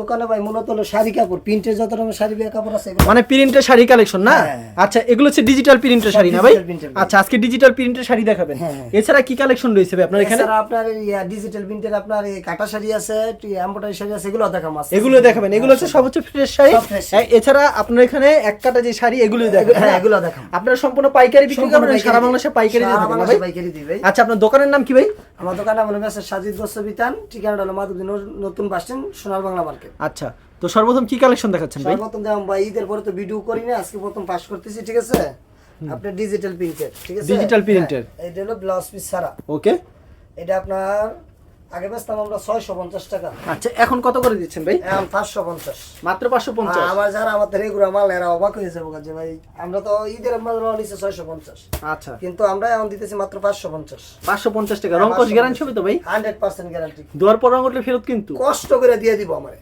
দোকানে ভাই মূলত হলো শাড়ি কাপড় প্রিন্টের যত রকমের শাড়ি কাপড় আছে মানে প্রিন্টের শাড়ি কালেকশন না? হ্যাঁ। আচ্ছা এগুলো হচ্ছে ডিজিটাল প্রিন্টের শাড়ি না ভাই। আচ্ছা আজকে ডিজিটাল প্রিন্টের শাড়ি দেখাবেন। হ্যাঁ, হ্যাঁ। এছাড়া কি কালেকশন রয়েছে ভাই আপনার এখানে? আপনার ডিজিটাল প্রিন্টের আপনার কাটা শাড়ি আছে এম্বোটারি শাড়ি আছে এগুলো আছে এগুলো দেখাবেন। এগুলো হচ্ছে সব। হচ্ছে ফ্রেশ শাড়ি। এছাড়া আপনার এখানে এক কাটা যে শাড়ি এগুলো দেখাবেন হ্যাঁ এগুলো দেখাম আপনারা সম্পূর্ণ পাইকারি বিক্রি সারা। বাংলাদেশে পাইকারি দিয়ে থাকেন ভাই। পাইকারি দিই। আচ্ছা আপনার দোকানের নাম কি ভাই? আমার দোকানে আমার নাম আছে সাজিদ বিতান ঠিকানাটা হলো মাধবদী নতুন বাস স্ট্যান্ড সোনার বাংলা মার্কেট। আচ্ছা তো সর্বপ্রথম কি কালেকশন দেখাচ্ছেন ভাই? সর্বপ্রথম যেমন ভাই ঈদের পরে তো ভিডিও করি না আজকে প্রথম পাস করতেছি ঠিক আছে? আপনার ডিজিটাল প্রিন্টের ঠিক আছে? Print হ্যাঁ, এটা হলো ব্লাউজ পিস ছাড়া। ওকে এটা আপনার আগে বেচতাম আমরা ছয়শো পঞ্চাশ টাকা। আচ্ছা এখন কত করে দিচ্ছেন ভাই? এখন পাঁচশো পঞ্চাশ। মাত্র পাঁচশো পঞ্চাশ? আমার যারা আমাদের রেগুলার মাল এরা অবাক হয়ে যাব যে ভাই। আমরা তো ঈদের মাল নিচ্ছে ছয়শো পঞ্চাশ। আচ্ছা। কিন্তু আমরা এখন দিতেছি মাত্র পাঁচশো পঞ্চাশ। পাঁচশো পঞ্চাশ টাকা। রঙ্কশ গ্যারান্টি হবে তো ভাই? হান্ড্রেড পার্সেন্ট গ্যারান্টি দুয়ার পর রং উঠলে ফেরত কিন্তু। কষ্ট করে দিয়ে দিব আমারে।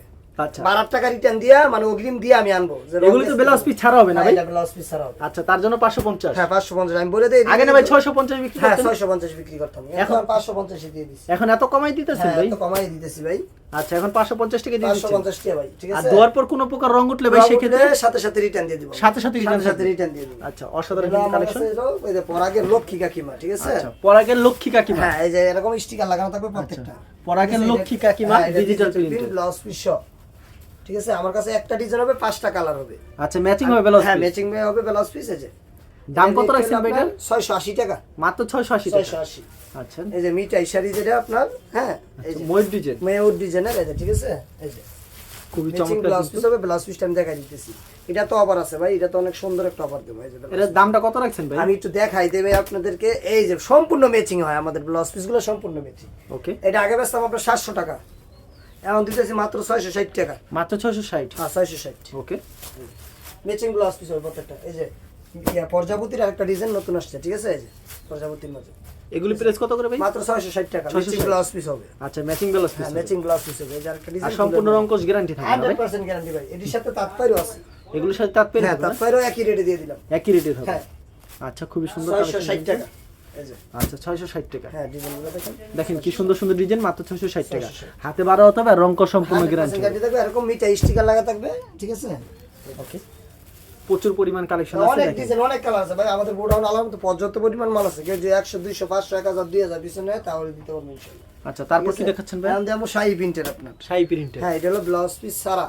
বারো টাকা রিটার্ন দিয়া মানে অগ্রিম দিয়ে আমি আনব। যে তো ব্লাউজ পিস ছাড়া হবে না হ্যাঁ, ভাই ব্লাউজ পিস ছাড়া হবে। আচ্ছা তার জন্য পাঁচশো পঞ্চাশ। হ্যাঁ পাঁচশো পঞ্চাশ আমি বলে দিই আগে না ভাই ছয়শো পঞ্চাশ বিক্রি হ্যাঁ ছয়শো পঞ্চাশ বিক্রি করতাম। এখন এখন- পাঁচশো পঞ্চাশে দিয়ে দিচ্ছি এখন এত কমাই দিতেছেন হ্যাঁ ভাই? তো কমাই দিতেছি ভাই। আচ্ছা এখন পাঁচশো পঞ্চাশ টাকা দিয়ে পাঁচশো পঞ্চাশ টাকা ভাই ঠিক আর আছে? পর কোনো প্রকার রং উঠলে ভাই সেক্ষেত্রে সাথে সাথে রিটার্ন দিয়ে দিব। সাথে সাথে রিটার্ন দিয়ে দিব। আচ্ছা অসাধারণ কালেকশন ওই যে পরাগের লক্ষ্মী কাকিমা ঠিক আছে? আচ্ছা পরাগের লক্ষ্মী কাকিমা। হ্যাঁ এই যে এরকম স্টিকার লাগানো থাকবে প্রত্যেকটা। পরাগের লক্ষ্মী কাকিমা ডিজিটাল প্রিন্ট ব্লাউজ পিস ঠিক আছে? আমার কাছে একটা ডিজাইন হবে পাঁচটা কালার হবে। আচ্ছা ম্যাচিং হবে ব্লাউজ হ্যাঁ ম্যাচিং হবে ব্লাউজ পিস যে। দাম কত রাখছেন এটার? ছয়শো আশি টাকা। মাত্র ছয়শো আশি ছয়শো টাকা আশি। আচ্ছা। এই যে মিঠাই শাড়ি যেটা আপনার হ্যাঁ এই যে ময়ূর ডিজাইন মেয়র ডিজাইনের যে ঠিক আছে? এই যে। খুবই চমৎকার ব্লাউজ পিস হবে ব্লাউজ পিসটা আমি দেখাই দিতেছি। এটা তো অফার আছে ভাই এটা তো অনেক সুন্দর একটা অফার দেবো এই যে এটার দামটা কত রাখছেন ভাই? আমি একটু দেখাই দেবে আপনাদেরকে এই যে সম্পূর্ণ ম্যাচিং হয় আমাদের ব্লাউজ পিসগুলো সম্পূর্ণ ম্যাচিং ওকে এটা আগে বেচতাম আপনার সাতশো টাকা। এখন দিতেছি মাত্র ছয়শো ষাট টাকা। মাত্র ছয়শো ষাট? হ্যাঁ ছয়শো ষাট। ওকে। ম্যাচিং ব্লাউজ পিস হবে প্রত্যেকটা। এই যে প্রজাপতির আরেকটা ডিজাইন নতুন আসছে ঠিক আছে? এই যে প্রজাপতির মাঝে এগুলি কত করে ভাই? মাত্র ছয়শো ষাট টাকা। ম্যাচিং ব্লাউজ পিস হবে। আচ্ছা ম্যাচিং ব্লাউজ হ্যাঁ ম্যাচিং ব্লাউজ পিস হবে। এই যে আরেকটা আর ডিজাইন সম্পূর্ণ রঙ্কশ গ্যারান্টি থাকবে না হান্ড্রেড ভাই পার্সেন্ট গ্যারান্টি ভাই। সাথে তাৎপর্য আছে। এগুলোর সাথে তাৎপর্য হ্যাঁ তাৎপর্য একই রেটে দিয়ে দিলাম। একই রেটে থাকবে। হ্যাঁ। আচ্ছা খুবই সুন্দর ছয়শো collection ষাট কিন্তু। টাকা। এই যে আচ্ছা ছয়শো ষাট টাকা। হ্যাঁ দেখেন। কি সুন্দর সুন্দর ডিজাইন মাত্র ছয়শো ষাট টাকা। হাতে বারো হতে হবে রঙ্কশ সম্পূর্ণ গ্যারান্টি এরকম মিটা স্টিকার লাগা থাকবে ঠিক আছে? ওকে। প্রচুর পরিমাণ কালেকশন আছে অনেক ডিজাইন অনেক কালার আছে। ভাই আমাদের গোডাউন পর্যাপ্ত পরিমাণ মাল আছে। কেউ যে একশো দুইশো পাঁচশো এক হাজার দুই হাজার পিছনে তাহলে দিতে পারব ইনশাল্লাহ। আচ্ছা তারপর কি দেখাচ্ছেন ভাই? যেমন শাহি প্রিন্টের আপনার। শাই প্রিন্টের হ্যাঁ এটা হলো ব্লাউজ পিস সারা।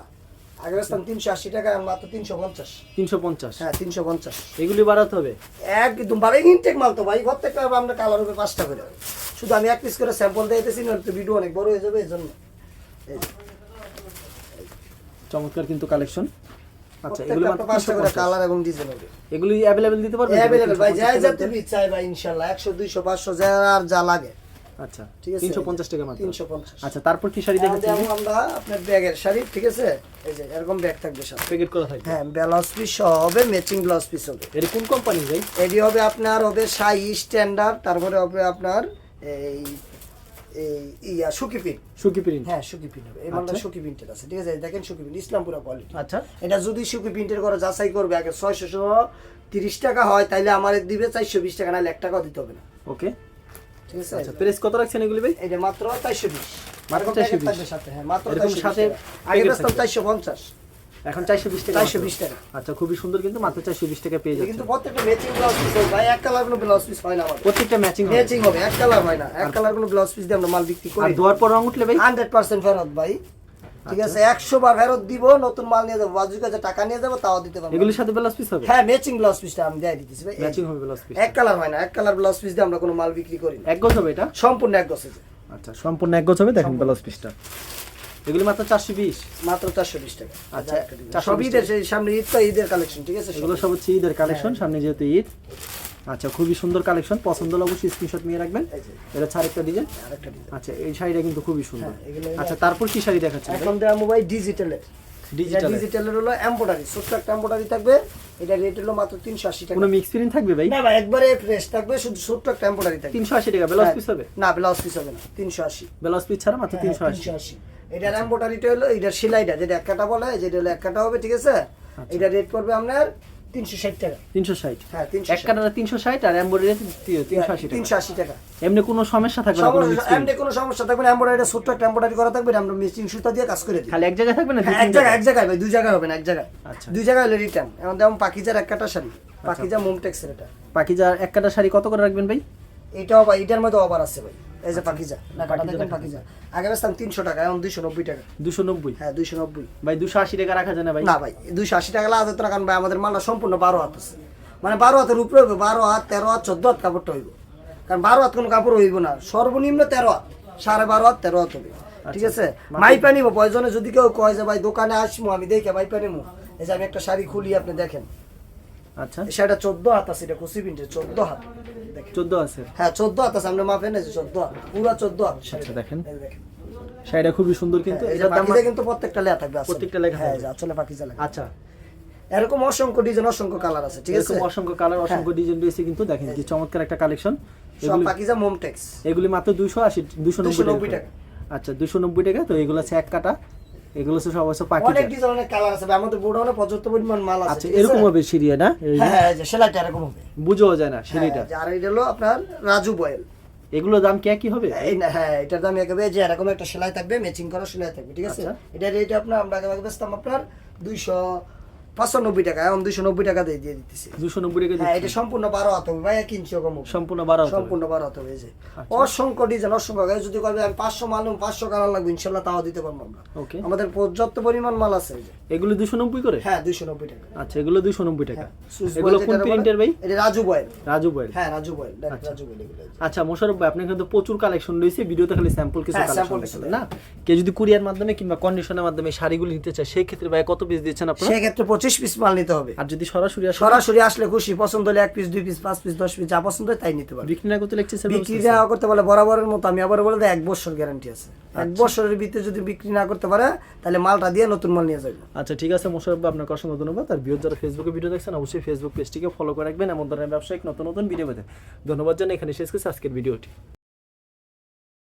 আগে তিনশো আশি টাকা মাত্র তিনশো পঞ্চাশ। তিনশো পঞ্চাশ? হ্যাঁ তিনশো পঞ্চাশ। এগুলি বাড়াতে হবে? একদম ভালো ইনটেক মাল তো ভাই প্রত্যেকটা আমরা কালার হবে পাঁচটা করে। শুধু আমি এক পিস করে স্যাম্পল দিতেছি তো ভিডিও অনেক বড় হয়ে যাবে এই জন্য চমৎকার কিন্তু কালেকশন আচ্ছা এগুলি প্রত্যেকটা মাত্র পাঁচটা করে কালার এবং ডিজাইন হবে। এগুলি অ্যাভেলেবেল দিতে পারবেন? অ্যাভেলেবল ভাই যা যা তুমি চাই ভাই ইনশাল্লাহ। একশো দুইশো পাঁচশো যা আর যা লাগে। আচ্ছা ঠিক আছে। তিনশো পঞ্চাশ টাকা মাত্র? তিনশো পঞ্চাশ। আচ্ছা তারপর কি শাড়ি আমরা আপনার ব্যাগের শাড়ি ঠিক আছে? এই যে এরকম ব্যাগ থাকবে সাথে প্যাকেট করা থাকবে? হ্যাঁ ব্লাউজ পিস হবে ম্যাচিং ব্লাউজ পিস হবে। এর কোন কোম্পানি ভাই? এটি হবে আপনার হবে সাই স্ট্যান্ডার্ড তারপরে হবে আপনার এই এই ইয়া সুকি পিন সুকি প্রিন্ট হ্যাঁ সুকি পিন হবে। এই মালটা আচ্ছা। সুকি প্রিন্টের আছে ঠিক আছে? দেখেন সুকি পিন ইসলামপুরা কোয়ালিটি আচ্ছা। এটা যদি সুকি প্রিন্টের করে যাচাই করবে আগে ছয়শো তিরিশ টাকা হয় তাইলে আমার দিবে চারশো বিশ টাকা নাহলে এক টাকাও দিতে হবে না। ওকে ঠিক আছে আচ্ছা প্রেস কত রাখছেন এগুলি ভাই? এটা মাত্র চারশো বিশ। মাত্র 420 সাথে হ্যাঁ মাত্র 420 সাথে আগে packet বেচতাম থাকবে। চারশো পঞ্চাশ। এখন চারশো বিশ টাকা চারশো। বিশ টাকা। আচ্ছা খুবই সুন্দর কিন্তু মাত্র চারশো বিশ টাকা পেয়ে যাচ্ছে কিন্তু প্রত্যেকটা ম্যাচিং ব্লাউজ পিস ভাই এক কালার কোনো ব্লাউজ পিস হয় না আমার প্রত্যেকটা ম্যাচিং ম্যাচিং হবে এক কালার হয় না। এক কালার কোনো ব্লাউজ পিস দিয়ে আমরা মাল বিক্রি আর দেওয়ার দোয়ার পর রং উঠলে ভাই? হান্ড্রেড পার্সেন্ট ফেরত ভাই। ঠিক আছে একশো বার ফেরত দিব নতুন মাল নিয়ে যাব বাজু কাছে টাকা নিয়ে যাব তাও দিতে পারব এগুলির সাথে ব্লাউজ পিস হবে? হ্যাঁ ম্যাচিং ব্লাউজ পিসটা আমি দিয়ে দিতেছি ভাই। ম্যাচিং হবে ব্লাউজ পিস এক কালার হয় না এক কালার ব্লাউজ পিস দিয়ে আমরা কোনো মাল বিক্রি করি না। এক গজ হবে এটা? সম্পূর্ণ এক গছে আচ্ছা সম্পূর্ণ এক গজ হবে দেখেন ব্লাউজ পিসটা এগুলি মাত্র চারশো বিশ? মাত্র চারশো বিশ টাকা। আচ্ছা, আচ্ছা সব ঈদের সামনে ঈদ তো ঈদের কালেকশন ঠিক আছে? এগুলো সব হচ্ছে ঈদের কালেকশন সামনে যেহেতু ঈদ। আচ্ছা খুবই সুন্দর কালেকশন পছন্দ হলে অবশ্যই স্ক্রিনশট নিয়ে রাখবেন। এটা হচ্ছে আরেকটা ডিজাইন আরেকটা design। আচ্ছা এই শাড়িটা কিন্তু খুবই সুন্দর। হ্যাঁ, আচ্ছা তারপর কি শাড়ি দেখাচ্ছেন এখন দেওয়া মোবাইল ডিজিটালের ডিজিটাল ডিজিটালের হলো ছোট্ট একটা থাকবে। এটা রেট হলো মাত্র তিনশো আশি টাকা। কোনো মিক্স প্রিন্ট থাকবে ভাই? না ভাই একবারে ফ্রেশ থাকবে শুধু ছোট্ট একটা থাকবে। টাকা ব্লাউজ পিস হবে? না ব্লাউজ পিস হবে না তিনশো আশি। ব্লাউজ পিস ছাড়া মাত্র এটার এম্বোডারিটা হলো এটার সেলাইটা যেটা এক কাটা বলে যেটা হলো এক কাটা হবে ঠিক আছে? আচ্ছা। এটা রেট করবে আপনার তিনশো ষাট টাকা। তিনশো ষাট? হ্যাঁ তিনশো এক কাটারে আর আশি টাকা। এমনি কোনো সমস্যা থাকবে না? এমনি কোনো সমস্যা থাকবে না। এমব্রয়ডারি ছোট্ট একটা এমব্রয়ডারি করা থাকবে আমরা সুতা দিয়ে কাজ করে দিই। খালি এক জায়গায় থাকবে না? হ্যাঁ, এক জায়গায়? এক জায়গায়? ভাই দুই জায়গায় হবে না এক জায়গায়। আচ্ছা। দুই জায়গায় হলে রিটার্ন এখন যেমন পাকিজার এক কাটা শাড়ি পাকিজা মোমটেক্সের এটা। পাকিজা এক কাটা শাড়ি কত করে রাখবেন ভাই? এটাও ভাই এটার মধ্যে অফার আছে ভাই। এই যে না কাটা দেখেন আগে বেচতাম তিনশো টাকা এখন দুইশো নব্বই টাকা। দুশো নব্বই? হ্যাঁ নব্বই। ভাই দুশো আশি টাকা রাখা যায় না ভাই? না ভাই দুইশো আশি টাকা না কারণ ভাই আমাদের মালটা সম্পূর্ণ বারো হাত আছে। মানে বারো হাতের উপরে হইব বারো হাত তেরো হাত চোদ্দ হাত কাপড়টা হইব। কারণ বারো হাত কোনো কাপড় হইব না। সর্বনিম্ন তেরো হাত সাড়ে বারো হাত তেরো হাত হবে ঠিক আছে? মাইপা নিব প্রয়োজনে যদি কেউ কয় যে ভাই দোকানে আসব আমি দেখে মাইপা নিবো। এই যে আমি একটা শাড়ি খুলি আপনি দেখেন। আচ্ছা। সেটা চোদ্দ হাত আছে এটা কুচি পিন্টে চোদ্দ হাত। চোদ্দ আছে? হ্যাঁ চোদ্দ হাত আছে আপনি মাপেন এই চোদ্দ হাত পুরা চোদ্দ হাত। আচ্ছা, দেখেন। শাড়িটা খুবই সুন্দর কিন্তু হ্যাঁ, এই যে এটার দাম বাকিতে কিন্তু প্রত্যেকটা লেখা থাকবে প্রত্যেকটা লেখা হ্যাঁ আসলে লেখা আচ্ছা। এরকম অসংখ্য ডিজাইন অসংখ্য কালার আছে ঠিক আছে? অসংখ্য কালার অসংখ্য ডিজাইন রয়েছে কিন্তু দেখেন কি চমৎকার একটা কালেকশন সব পাকিজা মোমটেক্স এগুলি মাত্র দুশো আশি দুশো নব্বই 290 টাকা। আচ্ছা দুশো নব্বই টাকা তো এগুলো আছে এক কাটা। এগুলো হচ্ছে সব হচ্ছে পাখি অনেক অনেক কালার আছে আমাদের গোডাউনে পর্যাপ্ত পরিমাণ মাল আছে আচ্ছা এরকম হবে সিরিয়া না? হ্যাঁ সেলাইটা এরকম হবে। বুঝাও যায় না সিঁড়িটা। হ্যাঁ, আর এটা হলো আপনার রাজু বয়েল। এগুলোর দাম কি একই হবে? এই না হ্যাঁ এটার দাম একেবারে যে এরকম একটা সেলাই থাকবে ম্যাচিং করা সেলাই থাকবে ঠিক আছে? আচ্ছা। এটা রেট আপনার আমরা আগে বেচতাম আপনার দুইশো পাঁচানব্বই টাকা এখন দুইশো নব্বই টাকা দিয়ে দিয়ে দিতেছি। দুশো নব্বই টাকা হ্যাঁ এটা সম্পূর্ণ বারো হাত হবে ভাই এক ইঞ্চিও সম্পূর্ণ হাত সম্পূর্ণ বারো হাত হবে এই যে। আচ্ছা। অসংখ্য ডিজাইন অসংখ্য গায়ে যদি কবে আমি পাঁচশো মাল নেব, পাঁচশো কালার লাগবে তাও দিতে পারব আমরা। ওকে। আমাদের পর্যাপ্ত পরিমাণ মাল আছে এগুলো দুশো নব্বই করে? হ্যাঁ দুইশো নব্বই টাকা। আচ্ছা এগুলো দুশো নব্বই টাকা। হ্যাঁ, এগুলো কোন প্রিন্টের ভাই? এটা রাজু বয়েল। রাজু বয়েল। হ্যাঁ রাজু বয়েল রাজু বয়েল। আচ্ছা মোশারফ ভাই আপনার কিন্তু প্রচুর কালেকশন রয়েছে ভিডিওতে খালি স্যাম্পল কিছু হ্যাঁ, কালেকশন না? কেউ যদি কুরিয়ার মাধ্যমে কিংবা কন্ডিশনের মাধ্যমে শাড়িগুলো নিতে চায় সেই ক্ষেত্রে ভাই কত পিস দিচ্ছেন আপনারা? সেক্ষেত্রে পঁচিশ পিস মাল নিতে হবে। আর যদি সরাসরি সরাসরি আসলে খুশি পছন্দ হলে এক পিস দুই পিস পাঁচ পিস দশ পিস যা পছন্দ হয় তাই নিতে পারবে। বিক্রি না করতে লেগছে বিক্রি না করতে পারলে বরাবরের মতো আমি আবার বলে এক বছর গ্যারান্টি আছে। এক আচ্ছা। বছরের ভিতরে যদি বিক্রি না করতে পারে তাহলে মালটা দিয়ে নতুন মাল নিয়ে যাবে। আচ্ছা ঠিক আছে মোশারফ আপনাকে অসংখ্য ধন্যবাদ। আর ভিডিও যারা ফেসবুকে ভিডিও দেখছেন অবশ্যই ফেসবুক পেজটিকে ফলো করে রাখবেন। এমন ধরনের ব্যবসায়িক নতুন নতুন ভিডিও পেতে। ধন্যবাদ জানাই এখানে শেষ করছি আজকের ভিডিওটি